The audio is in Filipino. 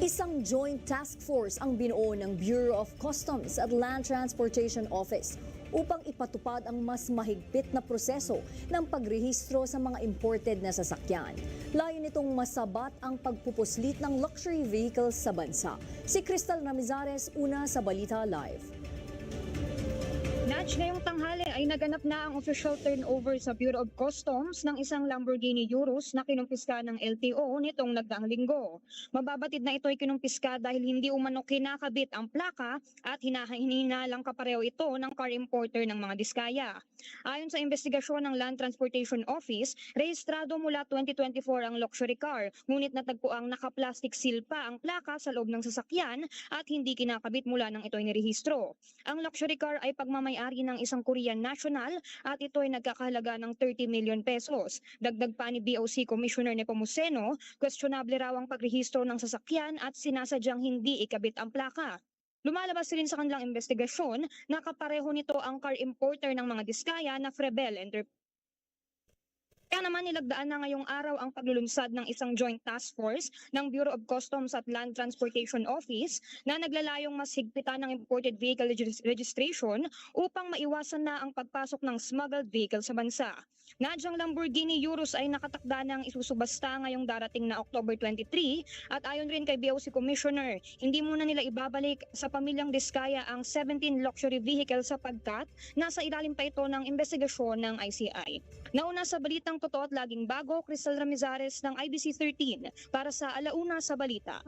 Isang joint task force ang binuo ng Bureau of Customs at Land Transportation Office upang ipatupad ang mas mahigpit na proseso ng pagrehistro sa mga imported na sasakyan. Layo nitong masabat ang pagpupuslit ng luxury vehicles sa bansa. Si Crystal Ramizares, una sa Balita Live. Natch, ngayong tanghali ay naganap na ang official turnover sa Bureau of Customs ng isang Lamborghini Urus na kinumpiska ng LTO nitong nagdaang linggo. Mababatid na ito ay kinumpiska dahil hindi umano kinakabit ang plaka at hinahinalang kapareho ito ng car importer ng mga diskaya. Ayon sa investigasyon ng Land Transportation Office, rehistrado mula 2024 ang luxury car, ngunit natagpo ang naka-plastic seal pa ang plaka sa loob ng sasakyan at hindi kinakabit mula nang ito ay nirehistro. Ang luxury car ay pagmamayari ng isang Korean national at ito ay nagkakahalaga ng 30 million pesos. Dagdag pa ni BOC Commissioner Nepomuceno, questionable raw ang pagrehistro ng sasakyan at sinasadyang hindi ikabit ang plaka. Lumalabas rin sa kanilang investigasyon na kapareho nito ang car importer ng mga diskaya na Frebel Enterprises. Kaya naman nilagdaan na ngayong araw ang paglulunsad ng isang joint task force ng Bureau of Customs at Land Transportation Office na naglalayong mas higpitan ng imported vehicle regis- registration upang maiwasan na ang pagpasok ng smuggled vehicle sa bansa. Nadyang Lamborghini Urus ay nakatakda ng isusubasta ngayong darating na October 23 at ayon rin kay BOC Commissioner, hindi muna nila ibabalik sa pamilyang Diskaya ang 17 luxury vehicle sapagkat nasa ilalim pa ito ng investigasyon ng ICI. Nauna sa balitang totoo at laging bago, Crystal Ramizares ng IBC 13 para sa Alauna sa Balita.